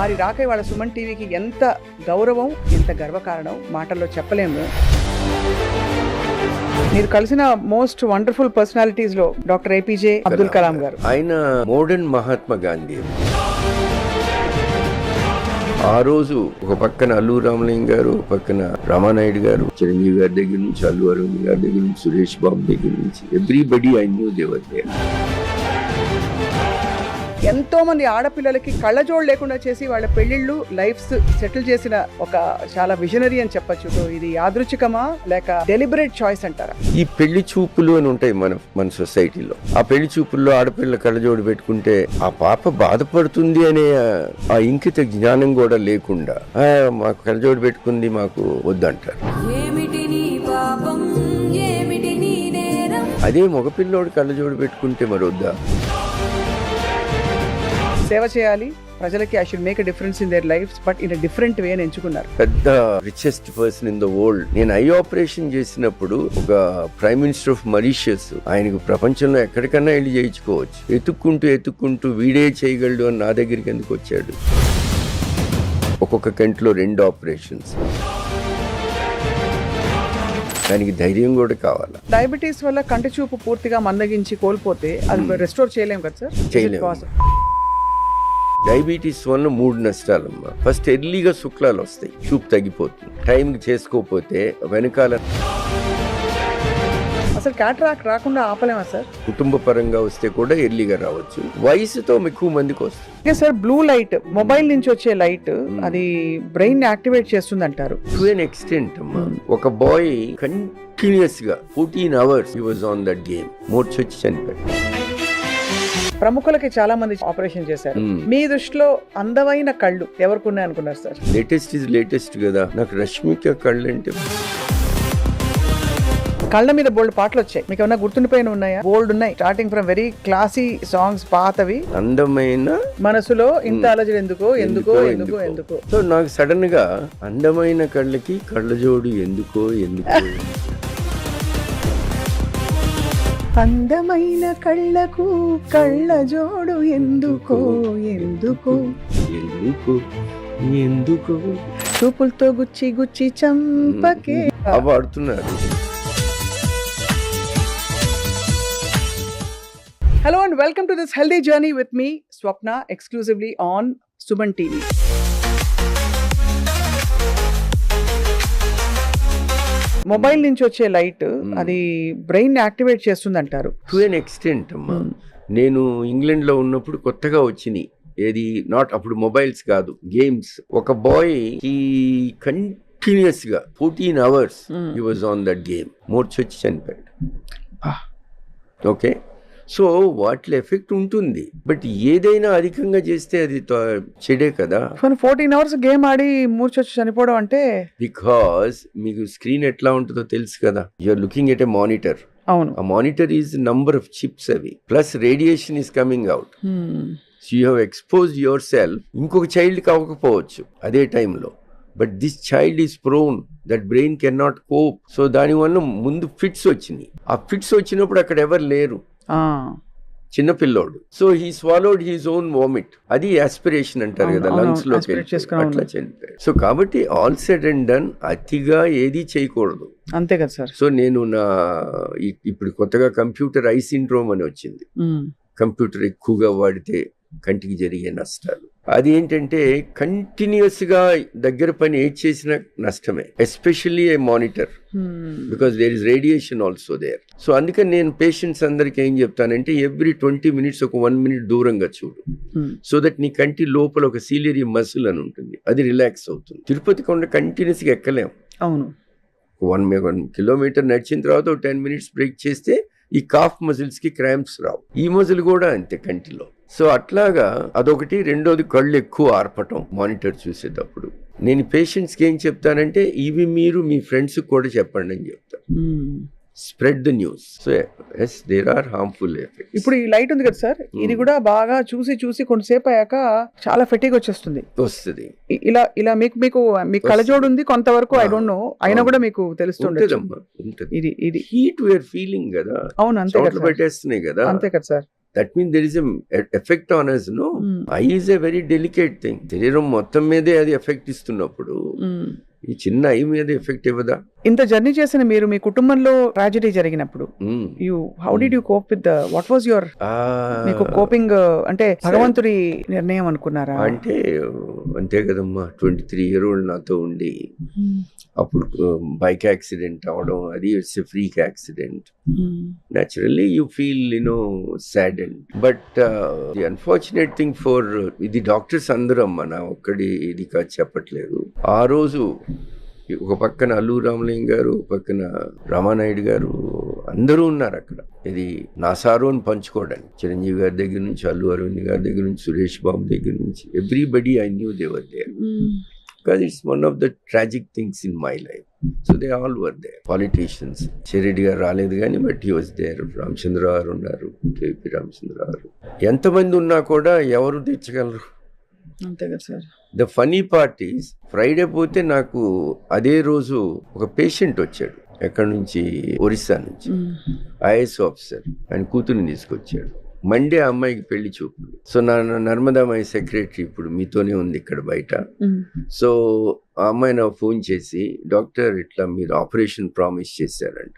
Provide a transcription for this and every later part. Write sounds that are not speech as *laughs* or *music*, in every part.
వారి రాక వాళ్ళ సుమన్ టీవీకి ఎంత గౌరవం ఎంత గర్వకారణం మాటల్లో చెప్పలేము. మీరు కలిసిన మోస్ట్ వండర్ఫుల్ పర్సనాలిటీస్లో డాక్టర్ ఏపీజే అబ్దుల్ కలాం గారు. ఆయన మోడర్న్ మహాత్మా గాంధీ. ఆ రోజు ఒక పక్కన అల్లు రామలింగ గారు ఒక పక్కన రామానాయుడు గారు చిరంజీవి గారి దగ్గర నుంచి అల్లు అరవింద్ గారి దగ్గర నుంచి సురేష్ బాబు దగ్గర నుంచి everybody I knew they were there ఎంతో మంది ఆడపిల్లలకి కళ్ళజోడు లేకుండా చేసి వాళ్ళ పెళ్ళిళ్ళు లైఫ్స్ సెటిల్ చేసిన ఒక చాలా విజనరీ అని చెప్పొచ్చు. ఇది యాదృచ్ఛికమా లేక డెలిబరేట్ చాయిస్ అంటారా? ఈ పెళ్ళి చూపులు అని ఉంటాయి మన మన సొసైటీలో. ఆ పెళ్ళి చూపుల్లో ఆడపిల్ల కళ్ళజోడు పెట్టుకుంటే ఆ పాప బాధపడుతుంది అనే ఆ- ఇంకిత జ్ఞానం కూడా లేకుండా "ఆ, మాకు కళ్ళజోడు పెట్టుకుంది మాకు వద్దంటారు. అదే మగపిల్లోడు కళ్ళజోడు పెట్టుకుంటే మరి వద్దా సేవ చేయాలి. ప్రజలకి I should make a difference in their life but in different way అని ఎంచుకున్నారు. పెద్ద richest person in the world నేను ఐ ఆపరేషన్ చేసినప్పుడు ఒక ప్రైమ్ మినిస్టర్ ఆఫ్ మరీషియస్ ఆయనకు ప్రపంచంలో ఎక్కడికన్నా వెళ్ళి చేయించుకోవచ్చు. ఎత్తుక్కుంటూ ఎత్తుక్కుంటూ వీడే చేయగలడు అని నా దగ్గరికి ఎందుకు వచ్చాడు? ఒక్కొక్క కంటిలో రెండు ఆపరేషన్స్. దానికి ధైర్యం కూడా కావాలా? డయాబెటీస్ వల్ల కంటి చూపు పూర్తిగా మందగించి కోల్పోతే అది రెస్టోర్ చేయలేం కదా సార్? చేయలేము. డయాబెటీస్ వల్ల మూడు నష్టాలమ్మా. ఫస్ట్ ఎర్లీగా శుక్లాలు వస్తాయి. చూపు తగ్గిపోతుంది. టైంకి చేసుకోకపోతే వెనకాల అసలు క్యాటరాక్ట్ రాకుండా ఆపలేమా సార్? కుటుంబ పరంగా వస్తే కూడా ఎర్లీగా రావచ్చు. వయసుతో ఎక్కువ మందికి వస్తుంది. Okay sir blue light mobile నుంచి వచ్చే లైట్ అది బ్రెయిన్ యాక్టివేట్ చేస్తుంది అంటారు టు ఎన్ ఎక్స్టెంట్ అమ్మా. ఒక బాయ్ కంటిన్యూస్గా fourteen hours he was on that game. మూర్చొచ్చి చనిపోయాడు. ప్రముఖులకి చాలా మంది ఆపరేషన్ చేశారు. మీ దృష్టిలో అందమైన కళ్ళు ఎవరికి అనుకున్నారు సార్? లేటెస్ట్ ఇస్ లేటెస్ట్ కదా. నాకు రష్మిక కళ్ళు అంటే కళ్ళ మీద బోల్డ్ పాటలు వచ్చాయి. మీకు ఏమైనా గుర్తుండిపోయిన ఉన్నాయా? బోల్డ్ ఉన్నాయి. Starting from very classy songs పాతవి. అందమైన మనసులో ఇంత అలజడి ఎందుకో? ఎందుకో ఎందుకో ఎందుకో. సో నాకు సడన్గా అందమైన కళ్ళకి కళ్ళజోడు ఎందుకో ఎందుకో. అందమైన కళ్ళకు కళ్ళ జోడు ఎందుకో ఎందుకో? ఎందుకు? ఎందుకు? చూపులతో గుచ్చి గుచ్చి చంపకే. పాడుతున్నారు hello and welcome to this healthy journey with me Swapna exclusively on Suman TV mobile నుంచి వచ్చే లైట్ అది బ్రెయిన్ యాక్టివేట్ చేస్తుంది అంటారు టు ఎన్ ఎక్స్టెంట్ అమ్మా. నేను ఇంగ్లాండ్లో ఉన్నప్పుడు కొత్తగా వచ్చినాయి. ఏది? నాట్ అప్పుడు మొబైల్స్ కాదు గేమ్స్. ఒక బాయ్ ఈ కంటిన్యూస్గా fourteen hours was on that game. మూర్చొచ్చి చనిపోయాడు. ఓకే? సో వాటి ఎఫెక్ట్ ఉంటుంది. బట్ ఏదైనా అధికంగా చేస్తే అది చెడే కదా. ఫోర్టీన్ అవర్స్ గేమ్ ఆడి మూర్చొచ్చి చనిపోవడం అంటే? బికాస్ మీకు స్క్రీన్ ఎట్లా ఉంటుందో తెలుసు కదా. You're looking at a monitor అవును. ఆ monitor is number of chips అవి. Plus radiation is coming out. So you have expose yourself ఇంకొక చైల్డ్కి అవ్వకపోవచ్చు అదే టైంలో but this child is prone that brain can not cope so దానివల్ల ముందు ఫిట్స్ వచ్చినాయి. ఆ ఫిట్స్ వచ్చినప్పుడు అక్కడ ఎవరు లేరు. చిన్న పిల్లోడు. So he swallowed his own vomit అది ఆస్పిరేషన్ అంటారు కదా లంగ్స్లో అట్లా. చనిపోయాడు. సో కాబట్టి ఆల్ సెడ్ అండ్ డన్ అతిగా ఏది చేయకూడదు. అంతే కదా సార్. సో నేను నా ఇప్పుడు కొత్తగా కంప్యూటర్ ఐ సిండ్రోమ్ అని వచ్చింది. కంప్యూటర్ ఎక్కువగా వాడితే కంటికి జరిగే నష్టాలు. అది ఏంటంటే కంటిన్యూస్గా దగ్గర పని ఏది చేసినా నష్టమే especially a monitor. Hmm. Because there is radiation also there. So అందుకని నేను పేషెంట్స్ అందరికి ఏం చెప్తానంటే ఎవ్రీ ట్వంటీ మినిట్స్ ఒక వన్ మినిట్ దూరంగా చూడు. Hmm. సో దట్ నీ కంటి లోపల ఒక సీలియరీ మసిల్ అని ఉంటుంది. అది రిలాక్స్ అవుతుంది. తిరుపతి కొండ కంటిన్యూస్గా ఎక్కలేం. అవును. వన్ వన్ కిలోమీటర్ నడిచిన తర్వాత టెన్ మినిట్స్ బ్రేక్ చేస్తే ఈ కాఫ్ మజిల్స్కి క్రాంప్స్ రావు. ఈ మజిల్ కూడా అంతే కంటిలో. సో అట్లాగా అదొకటి. రెండోది కళ్ళు ఎక్కువ ఆర్పటం. మానిటర్ చూసేటప్పుడు. నేను పేషెంట్స్కి ఏం చెప్తానంటే ఇవి మీరు మీ ఫ్రెండ్స్ కూడా చెప్పండి అని చెప్తాను. Spread the news. So yes there are harmful effects. ఇప్పుడు ఈ లైట్ ఉంది కదా సార్? ఇది కూడా బాగా చూసి చూసి కొంతసేపు అయ్యాక చాలా ఫెటిగ్ వచ్చేస్తుంది. వస్తుంది. ఇలా ఇలా మీకు మీకు మీకు కళ్ళజోడు ఉంది కొంతవరకు ఐ డోంట్ నో అయినా. కూడా మీకు ఉంటుంది. ఇది ఇది. హీట్ వేర్ ఫీలింగ్ కదా. అవును అంతే. పెట్టేస్తున్నాయి కదా. అంతే కదా sir. That mean there is effect on us no. I is a very delicate thing శరీరం మొత్తం మీదే అది ఎఫెక్ట్ ఇస్తున్నప్పుడు మ్మ్. ఈ చిన్న ఐ మీద ఎఫెక్ట్ ఇవ్వదా ఇంత జర్నీ చేసిన మీరు మీ కుటుంబంలో ట్రాజడీ జరిగినప్పుడు. You how did you cope with what was your మీకు కోపింగ్ అంటే భగవంతుడి నిర్ణయం అనుకున్నారా? అంటే అంతే కదమ్మా ట్వంటీ త్రీ ఇయర్ ఓల్డ్ నాతో ఉండి అప్పుడు బైక్ యాక్సిడెంట్ అవడం అది it's freak accident you feel you know saddened. But uh, the unfortunate thing for ఇది డాక్టర్స్ అందరూ అమ్మ నా ఒక్కడి ఇది కాదు చెప్పట్లేదు. ఆ రోజు ఒక పక్కన అల్లు రామలింగ గారు ఒక పక్కన రామానాయుడు గారు అందరూ ఉన్నారు అక్కడ. ఇది నా సారు అని పంచుకోవడానికి. చిరంజీవి గారి దగ్గర నుంచి అల్లు అరవింద్ గారి దగ్గర నుంచి సురేష్ బాబు దగ్గర నుంచి everybody I knew they were there because it's one of the tragic things in my life. So they all were there. Politicians. Shireddy garu రాలేదు కానీ but he was there Ramachandra garu ఉన్నారు. కేపీ రామచంద్ర గారు. ఎంతమంది ఉన్నా కూడా ఎవరు తెచ్చగలరు? అంతే కదా sir. The funny part is Friday పోతే నాకు అదే రోజు ఒక పేషెంట్ వచ్చాడు ఎక్కడి నుంచి? ఒరిస్సా నుంచి. ఐఏఎస్ ఆఫీసర్ ఆయన కూతురుని తీసుకొచ్చాడు. మండే అమ్మాయికి పెళ్ళి చూపులు. సో నా నర్మదామాయి సెక్రటరీ ఇప్పుడు మీతోనే ఉంది ఇక్కడ బయట. సో ఆ అమ్మాయి నాకు ఫోన్ చేసి డాక్టర్ ఇట్లా మీరు ఆపరేషన్ ప్రామిస్ చేశారంట.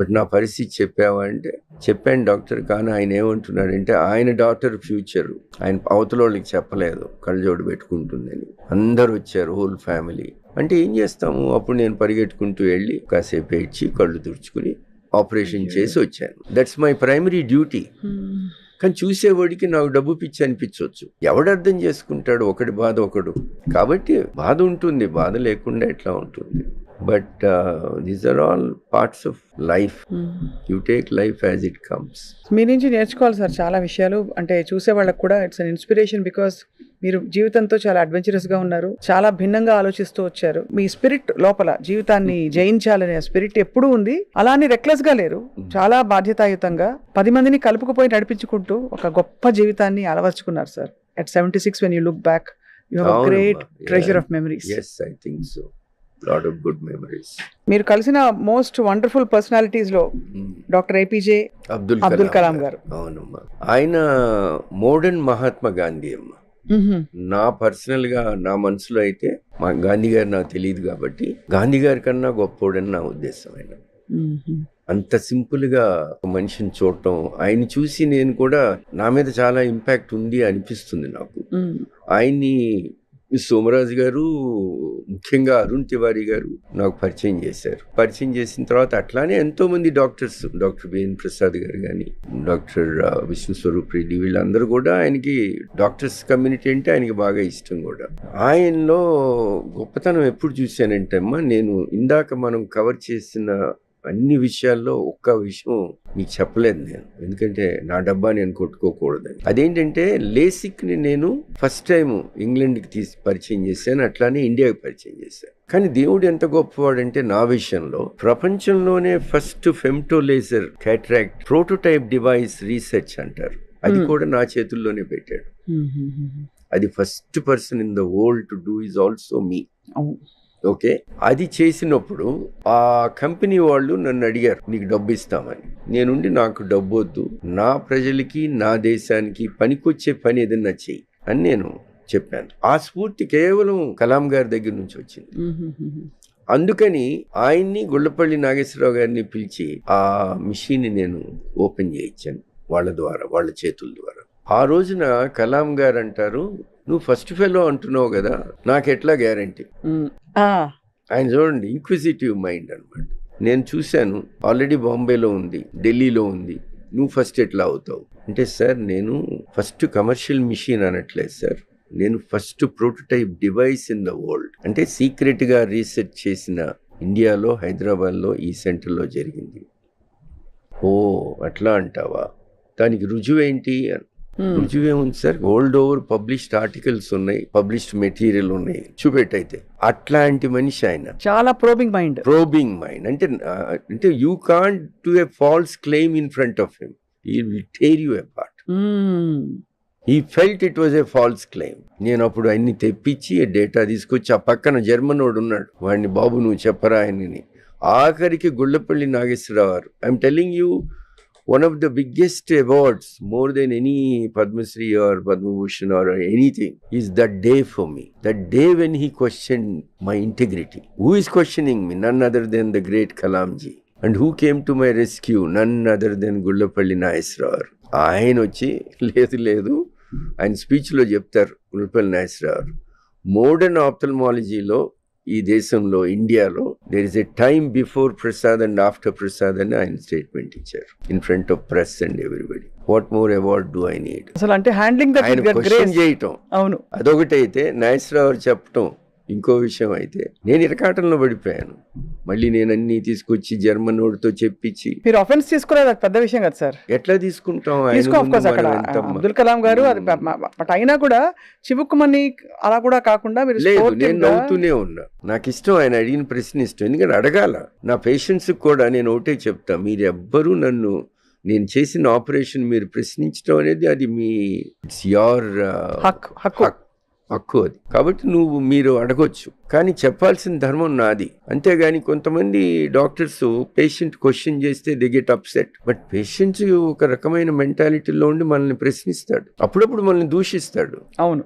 బట్ నా పరిస్థితి చెప్పావా అంటే చెప్పాను డాక్టర్ కానీ ఆయన ఏమంటున్నాడంటే ఆయన డాక్టర్ ఫ్యూచర్. ఆయన అవతల వాళ్ళకి చెప్పలేదు కళ్ళజోడు పెట్టుకుంటుందని. అందరు వచ్చారు హోల్ ఫ్యామిలీ. అంటే ఏం చేస్తాము? అప్పుడు నేను పరిగెట్టుకుంటూ వెళ్ళి కాసేపు ఏడ్చి కళ్ళు తుడుచుకుని ఆపరేషన్ చేసి వచ్చాను. దట్స్ మై ప్రైమరీ డ్యూటీ కానీ చూసేవాడికి నాకు డబ్బు పిచ్చి అనిపించవచ్చు ఎవడు అర్థం చేసుకుంటాడు? ఒకటి బాధ ఒకడు. కాబట్టి బాధ ఉంటుంది బాధ లేకుండా ఎట్లా ఉంటుంది? But these are all parts of life you take life as it comes మీ నుంచి నేర్చుకోవాలి సార్ చాలా విషయాలు. అంటే చూసే వాళ్ళకి కూడా ఇట్స్ అన్ ఇన్స్పిరేషన్ బికాస్ మీరు జీవితంతో చాలా అడ్వెంచరస్గా ఉన్నారు. చాలా భిన్నంగా ఆలోచిస్తూ వచ్చారు. మీ స్పిరిట్ లోపల జీవితాన్ని జయించాలనే స్పిరిట్ ఎప్పుడూ ఉంది. అలానే రెక్లెస్గా లేరు. చాలా బాధ్యతాయుతంగా పది మందిని కలుపుకుపోయి నడిపించుకుంటూ ఒక గొప్ప జీవితాన్ని అలవర్చుకున్నారు sir. At seventy six when you look back you have. Great treasure. Of memories yes I think so lot of good memories మీరు కలిసిన మోస్ట్ వండర్ఫుల్ పర్సనాలిటీస్లో డాక్టర్ ఏపీజే అబ్దుల్ అబ్దుల్ కలాం గారు. అవునమ్మా. ఆయన మోడర్న్ మహాత్మా గాంధీ అమ్మ. నా పర్సనల్గా నా మనసులో అయితే మా గాంధీ గారు నాకు తెలియదు కాబట్టి గాంధీ గారి కన్నా గొప్పోడని నా ఉద్దేశం ఆయన. అంత సింపుల్గా ఒక మనిషిని చూడటం ఆయన చూసి నేను కూడా నా మీద చాలా ఇంపాక్ట్ ఉంది అనిపిస్తుంది నాకు. ఆయన్ని సోమరాజు గారు ముఖ్యంగా అరుణ్ తివారీ గారు నాకు పరిచయం చేశారు. పరిచయం చేసిన తర్వాత అట్లానే ఎంతోమంది డాక్టర్స్ డాక్టర్ బిఎన్ ప్రసాద్ గారు కానీ డాక్టర్ విష్ణుస్వరూప్ విష్ణు రెడ్డి వీళ్ళందరూ కూడా ఆయనకి డాక్టర్స్ కమ్యూనిటీ అంటే ఆయనకి బాగా ఇష్టం కూడా. ఆయనలో గొప్పతనం ఎప్పుడు చూశానంటే అమ్మా నేను ఇందాక మనం కవర్ చేసిన అన్ని విషయాల్లో ఒక్క విషయం మీకు చెప్పలేదు నేను. ఎందుకంటే నా డబ్బా నేను కొట్టుకోకూడదని. అదేంటంటే లేసిక్ని నేను ఫస్ట్ టైం ఇంగ్లాండ్కి తీసి పరిచయం చేశాను అట్లానే ఇండియాకి పరిచయం చేశాను. కానీ దేవుడు ఎంత గొప్పవాడంటే నా విషయంలో ప్రపంచంలోనే first femto laser cataract prototype device research అంటారు. అది. కూడా నా చేతుల్లోనే పెట్టాడు. అది first person in the world to do is also me. Okay? అది చేసినప్పుడు ఆ కంపెనీ వాళ్ళు నన్ను అడిగారు నీకు డబ్బు ఇస్తామని. నేనుండి నాకు డబ్బు వద్దు. నా ప్రజలకి నా దేశానికి పనికొచ్చే పని ఏదన్నా చెయ్యి. అని నేను చెప్పాను. ఆ స్ఫూర్తి కేవలం కలాం గారి దగ్గర నుంచి వచ్చింది. అందుకని ఆయన్ని గుళ్ళపల్లి నాగేశ్వరరావు గారిని పిలిచి ఆ మిషన్ నేను ఓపెన్ చేయించాను వాళ్ళ ద్వారా వాళ్ళ చేతుల ద్వారా. ఆ రోజున కలాం గారు అంటారు నువ్వు ఫస్ట్ ఫెలో అంటున్నావు కదా నాకు ఎట్లా గ్యారంటీ ఆయన చూడండి ఇంక్విజిటివ్ మైండ్ అన్నమాట. నేను చూశాను ఆల్రెడీ బాంబేలో ఉంది ఢిల్లీలో ఉంది నువ్వు ఫస్ట్ ఎట్లా అవుతావు? అంటే సార్ నేను ఫస్ట్ కమర్షియల్ మిషన్ అనట్లేదు సార్ నేను first prototype device in the world అంటే సీక్రెట్గా రీసెర్చ్ చేసిన ఇండియాలో హైదరాబాద్లో ఈ సెంటర్లో జరిగింది. ఓ అట్లా అంటావా? దానికి రుజువు ఏంటి? అని రుజువు ఏముంది sir world over published articles ఉన్నాయి పబ్లిష్డ్ మెటీరియల్ ఉన్నాయి. చూపెట్టయితే అట్లాంటి మనిషి ఆయన. చాలా ప్రోబింగ్ మైండ్ ప్రోబింగ్ మైండ్ అంటే అంటే you can't to a false claim in front of him he will tear you apart he felt it was a false claim నేను అప్పుడు అన్ని తెప్పించి డేటా తీసుకొచ్చి ఆ పక్కన జర్మన్ వాడు ఉన్నాడు. వాడిని బాబు నువ్వు చెప్పరా ఆయనని? ఆఖరికి Gullapalli Nageswara Rao garu I'm telling you one of the biggest awards more than any Padma Shri or Padma Bhushan or anything is that day for me that day when he question my integrity who is questioning me none other than the great Kalam ji and who came to my rescue none other than Gullapalli నాయస్రావు ఆయన వచ్చి లేదు లేదు. ఆయన స్పీచ్లో చెప్తారు Gullapalli నాయస్రావు modern ఆప్థల్మాలజీలో ఈ దేశంలో ఇండియాలో there is a time before Prasad and after Prasad అని ఆయన స్టేట్మెంట్ ఇచ్చారు. In front of press and everybody what more award do I need అసలు అంటే హ్యాండ్లింగ్ ఆయన క్వశ్చన్ చేయటం. అవును. అదొకటి అయితే నాగేశ్వరరావు చెప్పటం. ఇంకో విషయం అయితే నేను ఇరకాటంలో పడిపోయాను. మళ్ళీ నేను అన్ని తీసుకొచ్చి జర్మన్ వాడితో చెప్పించి. మీరు అఫెన్స్ తీసుకోలేదు అది పెద్ద విషయం కదా సార్. ఎట్లా తీసుకుంటాం? అబ్దుల్ కలాం గారు అది బట్ అయినా కూడా చివుక్కుమని అలా కూడా కాకుండా మీరు లేదు నేను నవ్వుతూనే ఉన్నా. నాకు ఇష్టం ఆయన అడిగిన ప్రశ్న ఇష్టం ఎందుకంటే అడగాల. నా పేషెంట్స్ కూడా నేను ఒకటే చెప్తా మీరు ఎవ్వరూ నన్ను నేను చేసిన ఆపరేషన్ మీరు ప్రశ్నించడం అనేది అది మీ ఇట్స్ యోర్ హక్కు. హక్కు. హక్కు అది. కాబట్టి నువ్వు మీరు అడగొచ్చు. కానీ చెప్పాల్సిన ధర్మం నాది. అంతేగాని కొంతమంది డాక్టర్స్ పేషెంట్ క్వశ్చన్ చేస్తే they get upset. But patient ఒక రకమైన మెంటాలిటీలో ఉండి మనల్ని ప్రశ్నిస్తాడు. అప్పుడప్పుడు మనల్ని దూషిస్తాడు. అవును.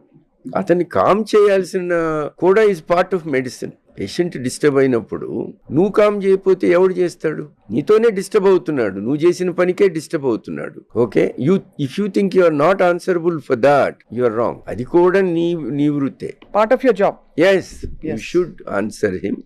అతన్ని కామ్ చేయాల్సిన కూడా is part of medicine patient disturb అయినప్పుడు నువ్వు కామ్ చేయకపోతే ఎవడు చేస్తాడు? నీతోనే డిస్టర్బ్ అవుతున్నాడు. నువ్వు చేసిన పనికే డిస్టర్బ్ అవుతున్నాడు. Okay? You if you think you are not answerable for that you are wrong. అది కూడా నీ నీ వృత్తే. Part of your job. Yes you. Should answer him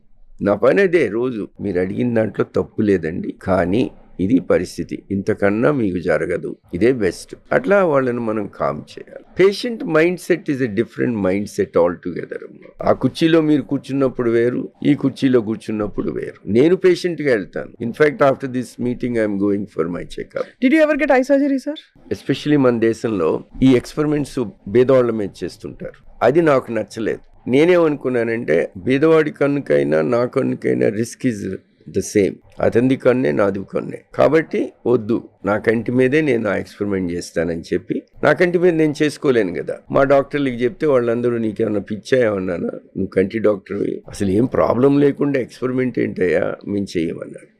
నా పని అదే రోజు. మీరు అడిగిన దాంట్లో తప్పు లేదండి. కానీ ఇది పరిస్థితి. ఇంతకన్నా మీకు జరగదు. ఇదే బెస్ట్. అట్లా వాళ్ళని మనం కామ్ చేయాలి. Patient mind set is a different mind set all together ఆ కుర్చీలో మీరు కూర్చున్నప్పుడు వేరు ఈ కుర్చీలో కూర్చున్నప్పుడు వేరు. నేను patient గా వెళ్తాను in fact after this meeting I'm going for my checkup did you ever get eye surgery sir especially మన దేశంలో ఈ ఎక్స్పెరిమెంట్స్ బేదవాళ్ళ మీద చేస్తుంటారు. అది నాకు నచ్చలేదు. నేనేమనుకున్నానంటే బీదవాడి కన్నుకైనా నా కన్నుకైనా రిస్క్ ఇస్ ద సేమ్ అతనిది కన్నే నాది కన్నే. కాబట్టి వద్దు. నా కంటి మీదే నేను ఆ ఎక్స్పెరిమెంట్ చేస్తానని చెప్పి నా కంటి మీద నేను చేసుకోలేను కదా. మా డాక్టర్లకి చెప్తే వాళ్ళందరూ నీకేమన్నా పిచ్చా ఏమన్నానా నువ్వు కంటి డాక్టర్వి అసలు ఏం ప్రాబ్లం లేకుండా ఎక్స్పెరిమెంట్ ఏంటయ్యా? మేము చెయ్యమన్నారు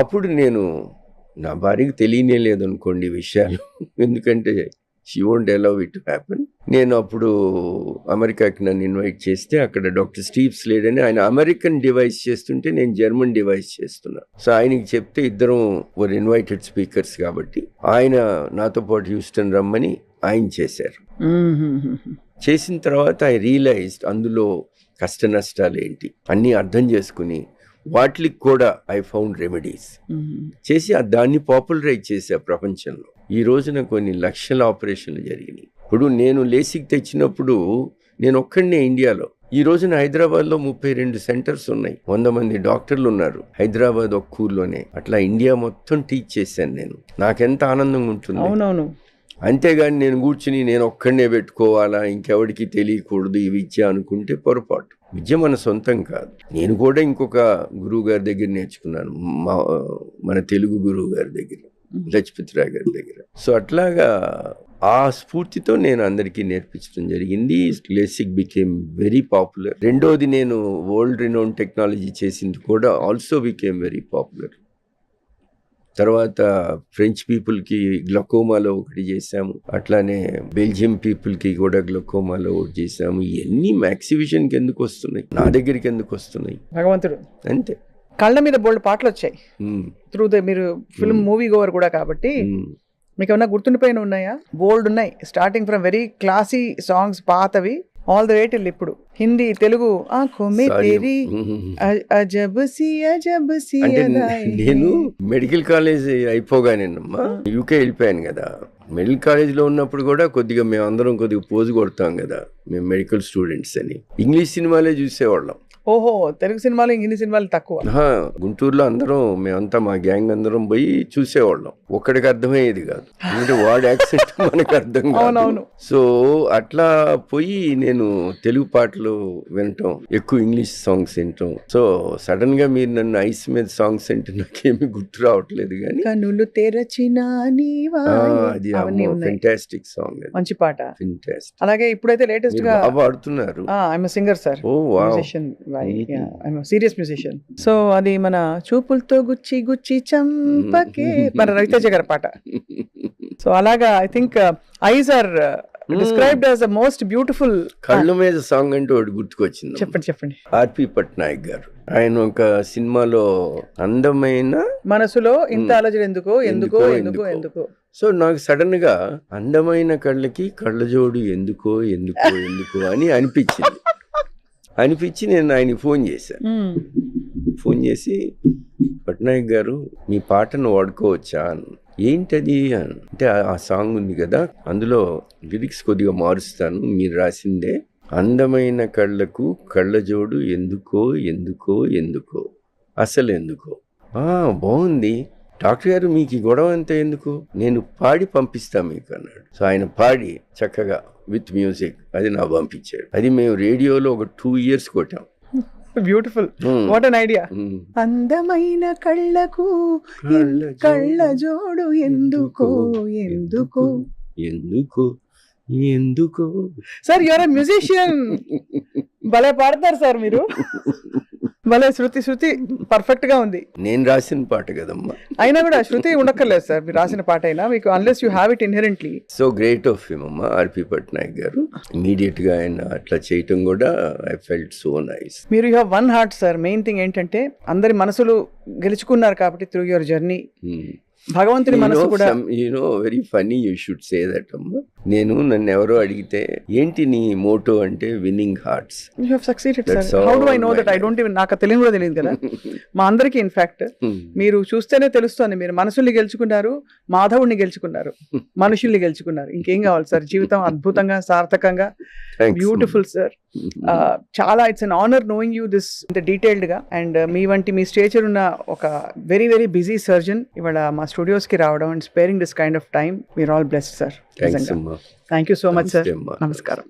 అప్పుడు నేను నా భార్యకి తెలియనే లేదు అనుకోండి విషయాలు. ఎందుకంటే she won't allow it happen నేను అప్పుడు అమెరికాకి నన్ను ఇన్వైట్ చేస్తే అక్కడ డాక్టర్ స్టీవ్ స్లేడ్ అని ఆయన అమెరికన్ డివైస్ చేస్తుంటే నేను జర్మన్ డివైస్ చేస్తున్నా. సో ఆయనకి చెప్తే ఇద్దరం వర్ ఇన్వైటెడ్ స్పీకర్స్ కాబట్టి ఆయన నాతో పాటు హ్యూస్టన్ రమ్మని ఆయన చేశారు. చేసిన తర్వాత ఐ రియలైజ్డ్ అందులో కష్ట నష్టాలు ఏంటి అన్నీ అర్థం చేసుకుని వాటికి కూడా ఐ ఫౌండ్ రెమెడీస్ చేసి దాన్ని పాపులరైజ్ చేశా ప్రపంచంలో. ఈ రోజున కొన్ని లక్షల ఆపరేషన్లు జరిగినాయి. ఇప్పుడు నేను లేసిక్ తెచ్చినప్పుడు నేను ఒక్కడనే ఇండియాలో. ఈ రోజున హైదరాబాద్లో ముప్పై రెండు సెంటర్స్ ఉన్నాయి. వంద మంది డాక్టర్లు ఉన్నారు. హైదరాబాద్ ఒక్క ఊర్లోనే. అట్లా ఇండియా మొత్తం టీచ్ చేశాను నేను. నాకెంత ఆనందంగా ఉంటుంది? అవునవును. అంతేగాని నేను కూర్చుని నేను ఒక్కడనే పెట్టుకోవాలా? ఇంకెవడికి తెలియకూడదు ఈ విద్య అనుకుంటే పొరపాటు. విద్య మన సొంతం కాదు. నేను కూడా ఇంకొక గురువు గారి దగ్గర నేర్చుకున్నాను. మా మన తెలుగు గురువు గారి దగ్గర. లక్ష్మీరావు గారి దగ్గర. సో అట్లాగా ఆ స్ఫూర్తితో నేను అందరికీ నేర్పించడం జరిగింది. లేసిక్ బికేమ్ వెరీ పాపులర్ రెండోది నేను వరల్డ్ రినౌన్ టెక్నాలజీ చేసింది కూడా ఆల్సో బికేమ్ వెరీ పాపులర్ తర్వాత ఫ్రెంచ్ పీపుల్కి గ్లకోమాలో ఒకటి చేసాము అట్లానే బెల్జియం పీపుల్కి కూడా గ్లకోమాలో ఒకటి చేసాము ఇవన్నీ మ్యాక్సివిషన్కి ఎందుకు వస్తున్నాయి? నా దగ్గరికి ఎందుకు వస్తున్నాయి? భగవంతుడు. అంతే. కళ్ళ మీద బోల్డ్ పాటలు వచ్చాయి. త్రూ ద మీరు ఫిల్మ్ మూవీ గోవర్ కూడా కాబట్టి. మీకు ఏమైనా గుర్తుండిపోయిన ఉన్నాయా? బోల్డ్ ఉన్నాయి. Starting from very classy songs పాతవి ఆల్ ద టిల్ ఇప్పుడు. హిందీ తెలుగు. తేరీ అజబ్ సి అజబ్ సి. నేను మెడికల్ కాలేజ్ అయిపోగానేనమ్మా యూకే వెళ్ళిపోయాను కదా. మెడికల్ కాలేజ్లో ఉన్నప్పుడు కూడా కొద్దిగా మేము అందరం కొద్దిగా పోజు కొడతాం కదా మేము మెడికల్ స్టూడెంట్స్ అని. ఇంగ్లీష్ సినిమాలే చూసేవాళ్ళం. ఓహో తెలుగు సినిమాలు హిందీ సినిమాలు తక్కువ. గుంటూరులో అందరం మేమంతా మా గ్యాంగ్ అందరం పోయి చూసేవాళ్ళం. ఒక్కడికి అర్థమయ్యేది కాదు. *laughs* ఎందుకంటే వాడి యాక్సెంట్ మనకు అర్థం కాదు. సో అట్లా పోయి నేను తెలుగు పాటలు వినటం ఎక్కువ ఇంగ్లీష్ సాంగ్స్ వినటం. సో సడన్గా మీరు నన్ను ఐస్ మీద సాంగ్స్ అంటే నాకేమీ గుర్తు రావట్లేదు కానీ కనులు తెరచిన అది ఫెంటాస్టిక్ సాంగ్ మంచి పాట. ఫెంటాస్టిక్ అలాగే ఇప్పుడైతే లేటెస్ట్గా పాడుతున్నారు. I'm singer sir oh wow. Serious musician so అది మన చూపులతో గుచ్చి గుచ్చి చంపకే *laughs* మన రవితేజ గారి పాట. సో అలాగా I think eyes are described as the most beautiful కళ్ళు మీద సాంగ్ అంటే ఒకటి గుర్తుకొచ్చింది. చెప్పండి చెప్పండి. ఆర్పి పట్నాయక్ గారు. ఆయన ఒక సినిమాలో అందమైన మనసులో ఇంత ఎందుకో ఎందుకో ఎందుకో, ఎందుకో. ఎందుకో. ఎందుకో. సో నాకు సడన్గా అందమైన కళ్ళకి కళ్ళజోడు ఎందుకో ఎందుకో ఎందుకో అని అనిపించింది. అనిపించి నేను ఆయనకి ఫోన్ చేశాను. ఫోన్ చేసి పట్నాయక్ గారు మీ పాటను వాడుకోవచ్చా? అని ఏంటది? అంటే ఆ- సాంగ్ ఉంది కదా అందులో లిరిక్స్ కొద్దిగా మారుస్తాను మీరు రాసిందే. అందమైన కళ్ళకు కళ్ళజోడు ఎందుకో ఎందుకో ఎందుకో అసలు ఎందుకో ఆ బాగుంది. డాక్టర్ గారు మీకు ఈ గొడవ అంతా ఎందుకు? నేను పాడి పంపిస్తా మీకు అన్నాడు. సో ఆయన పాడి చక్కగా విత్ మ్యూజిక్ అది నా పంపించాడు. అది మేము రేడియోలో ఒక టూ ఇయర్స్ కొట్టాం. బ్యూటిఫుల్. What an idea. అందమైన కళ్ళకు కళ్ళ కళ్ళ జోడు ఎందుకో ఎందుకో. ఎందుకు ఎందుకు. సార్ యువర్ మ్యూజిషియన్ భలే పాడతారు సార్ మీరు. *laughs* భలే శృతి శృతి పర్ఫెక్ట్గా ఉంది. నేను రాసిన పాట కదమ్మా. అయినా కూడా శృతి ఉండక్కర్లేదు సార్ మీరు రాసిన పాట అయినా మీకు unless you have it inherently so great of him అమ్మా ఆర్పి పట్నాయక్ గారు. ఇమీడియట్గా ఆయన అట్లా చేయటం కూడా ఐ ఫెల్ట్ సో నైస్ మీరు you have won heart sir main thing ఏంటంటే అందరి మనసులు గెలుచుకున్నారు కాబట్టి త్రూ యువర్ జర్నీ భగవంతుని మనసు కూడా you know very funny you should say that అమ్మా. నేను నన్ను ఎవరో అడిగితే ఏంటి నీ మోటో అంటే winning hearts? You have succeeded sir how do I know that I don't even నాకు తెలియదు కూడా తెలియదు కదా? *laughs* మా అందరికీ ఇన్ఫాక్ట్ మీరు చూస్తేనే తెలుస్తోంది. మీరు మనసుల్ని గెలుచుకున్నారు మాధవుడిని గెలుచుకున్నారు *laughs* మనుషుల్ని గెలుచుకున్నారు. ఇంకేం కావాలి సార్ జీవితం అద్భుతంగా సార్థకంగా. బ్యూటిఫుల్ సార్ చాలా it's an honour knowing you this ఇంత డీటెయిల్డ్గా. అండ్ మీ వంటి మీ స్టేచర్ ఉన్న ఒక వెరీ వెరీ బిజీ సర్జన్ ఇవాళ మా స్టూడియోస్కి రావడం and sparing this kind of time we're all blessed sir thanks అమ్మా thank you so much sir నమస్తే అమ్మా. నమస్కారం